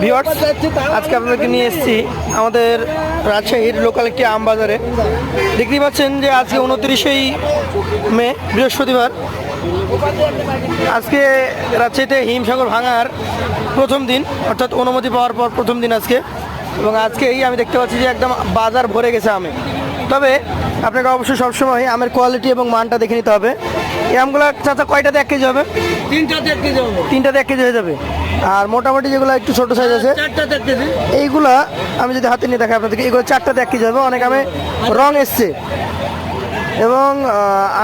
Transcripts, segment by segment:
Viewers আজকে আপনাদেরকে নিয়ে এসেছি আমাদের রাজশাহীর লোকাল একটি আম বাজারে দেখতেই পাচ্ছেন যে আজকে উনত্রিশেই মে, বৃহস্পতিবার। আজকে রাজশাহীতে হিমসাগর ভাঙার প্রথম দিন, অর্থাৎ অনুমতি পাওয়ার পর প্রথম দিন আজকে। এবং আজকে এই আমি দেখতে পাচ্ছি যে একদম বাজার ভরে গেছে আমে। তবে আপনাকে অবশ্যই সবসময় আমের কোয়ালিটি এবং মানটা দেখে নিতে হবে। এই আমগুলো চাচা কয়টাতে এক কেজি হবে? তিনটাতে এক কেজি হবে। তিনটাতে এক কেজি হয়ে যাবে। আর মোটামুটি যেগুলো একটু ছোট সাইজ আছে এইগুলা আমি যদি হাতে নিয়ে দেখাই আপনাদেরকে এগুলো চারটাতে এক কেজি হবে। অনেক আমে রং এসছে। এবং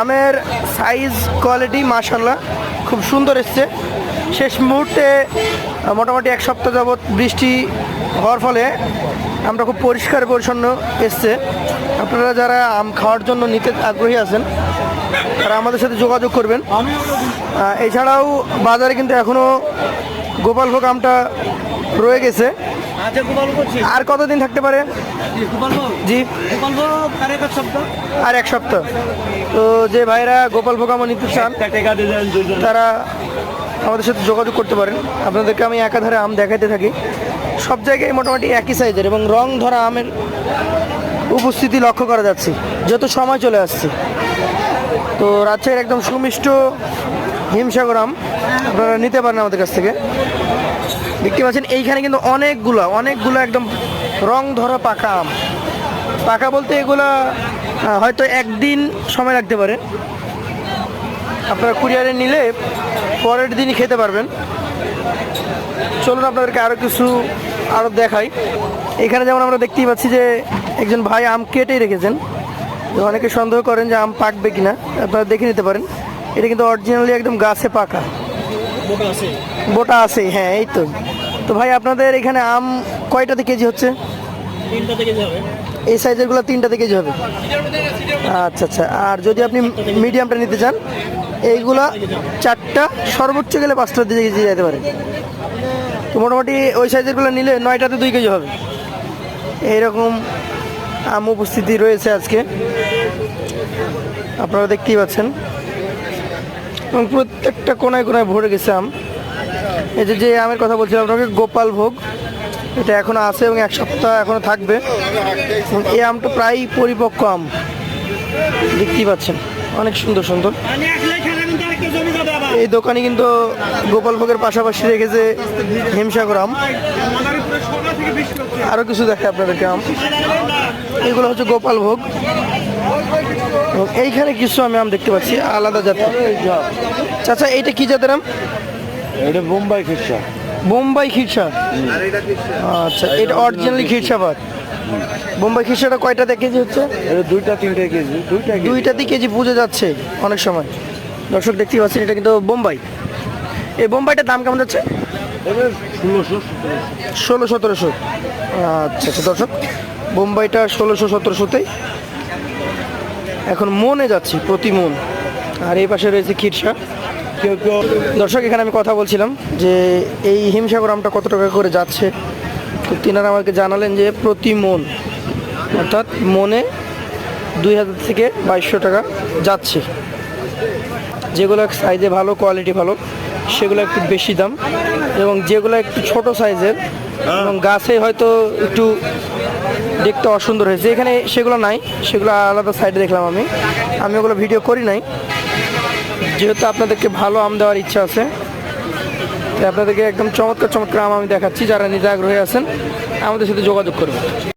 আমের সাইজ কোয়ালিটি মাশাল্লাহ খুব সুন্দর এসছে। শেষ মুহূর্তে মোটামুটি এক সপ্তাহ যাবৎ বৃষ্টি হওয়ার ফলে আমরা খুব পরিষ্কার পরিচ্ছন্ন এসছে। আপনারা যারা আম খাওয়ার জন্য নিতে আগ্রহী আছেন তারা আমাদের সাথে যোগাযোগ করবেন। এছাড়াও বাজারে কিন্তু এখনও গোপালভোগ আমটা রয়ে গেছে। আচ্ছা আর কতদিন থাকতে পারে? জি আর এক সপ্তাহ। তো যে ভাইরা গোপাল ভোগ আমার নিতে চান তারা আমাদের সাথে যোগাযোগ করতে পারেন। আপনাদেরকে আমি একাধারে আম দেখাইতে থাকি। সব জায়গায় মোটামুটি একই সাইজের এবং রং ধরা আমের উপস্থিতি লক্ষ্য করা যাচ্ছে। যত সময় চলে আসছে। তো রাজশাহীর একদম সুমিষ্ট হিমসাগর আম আপনারা নিতে পারেন আমাদের কাছ থেকে। দেখতে পাচ্ছেন, এইখানে কিন্তু অনেকগুলো অনেকগুলো একদম রং ধরা পাকা আম। পাকা বলতে এগুলা হয়তো একদিন সময় লাগতে পারে। আপনারা কুরিয়ারে নিলে পরের দিনই খেতে পারবেন। চলুন আপনাদেরকে আরও কিছু আরও দেখাই। এখানে যেমন আমরা দেখতেই পাচ্ছি যে একজন ভাই আম কেটেই রেখেছেন। অনেকে সন্দেহ করেন যে আম পাকবে কিনা। আপনারা দেখে নিতে পারেন। এটা কিন্তু অরিজিনালি একদম গাছে পাকা। বোটা আছে হ্যাঁ এই তো। তো ভাই আপনাদের এখানে আম কয়টাতে কেজি হচ্ছে? এই সাইজেরগুলো তিনটাতে কেজি হবে। আচ্ছা আচ্ছা। আর যদি আপনি মিডিয়ামটা নিতে চান এইগুলা চারটা, সর্বোচ্চ গেলে পাঁচটা দিয়ে কেজি যেতে পারে। তো মোটামুটি ওই সাইজেরগুলো নিলে নয়টাতে দুই কেজি হবে। এইরকম আম উপস্থিতি রয়েছে আজকে। আপনারা দেখতেই পাচ্ছেন। এবং প্রত্যেকটা কোনায় কোনায় ভরে গেছে আম। এই যে যে আমের কথা বলছিলাম আপনাকে, গোপাল ভোগ। এটা এখনও আছে এবং এক সপ্তাহ এখনও থাকবে। এই আমটা প্রায় পরিপক্ক আম। দেখতেই পাচ্ছেন। অনেক সুন্দর সুন্দর আমি আসলে খেলা কিন্তু আর কেজি জমি যাবে আবার এই দোকানে কিন্তু গোপাল ভোগের পাশাপাশি রেখেছে হিমসাগর আম। আমাদের উপরে সকাল থেকে বৃষ্টি হচ্ছে আরও কিছু দেখে আপনাদেরকে আম। এগুলো হচ্ছে গোপাল ভোগ। এবং এইখানে কিছু আমি আম দেখতে পাচ্ছি আলাদা জাতের। চাচা এইটা কি জাতের আম? এটা বোম্বাই খিরসা। বোম্বাই খিরসা? আচ্ছা এটা অরিজিনালি খিরসাবাদ বোম্বাই খিরসাটা কয়টাতে কেজি হচ্ছে? এটা দুইটা তিনটা কেজি দুইটা দুইটাতে কেজি। বুঝে যাচ্ছে অনেক সময়। দর্শক দেখতেই পাচ্ছেন, এটা কিন্তু বোম্বাই। এই বোম্বাইটার দাম কেমন যাচ্ছে? ষোলো সতেরোশো। আচ্ছা আচ্ছা দর্শক, বোম্বাইটা ষোলোশো সতেরোশোতেই। এখন মনে যাচ্ছি, প্রতি মন। আর এই পাশে রয়েছে খিরসা। কেউ কেউ দর্শক, এখানে আমি কথা বলছিলাম যে এই হিমসাগর আমটা কত টাকা করে যাচ্ছে? তো তিনারা আমাকে জানালেন যে প্রতি মন, অর্থাৎ মনে দুই হাজার থেকে বাইশশো টাকা যাচ্ছে। যেগুলো সাইজে ভালো কোয়ালিটি ভালো, সেগুলো একটু বেশি দাম এবং যেগুলো একটু ছোট সাইজের এবং গাছে হয়তো একটু দেখতে অসুন্দর হয়েছে। এখানে সেগুলো নাই, সেগুলো আলাদা সাইডে দেখলাম আমি। আমি ওগুলো ভিডিও করি নাই। যেহেতু আপনাদেরকে ভালো আম দেওয়ার ইচ্ছা আছে, তাই আপনাদেরকে একদম চমৎকার চমৎকার আম আমি দেখাচ্ছি। যারা নিজে আগ্রহী আছেন, আমাদের সাথে যোগাযোগ করবেন।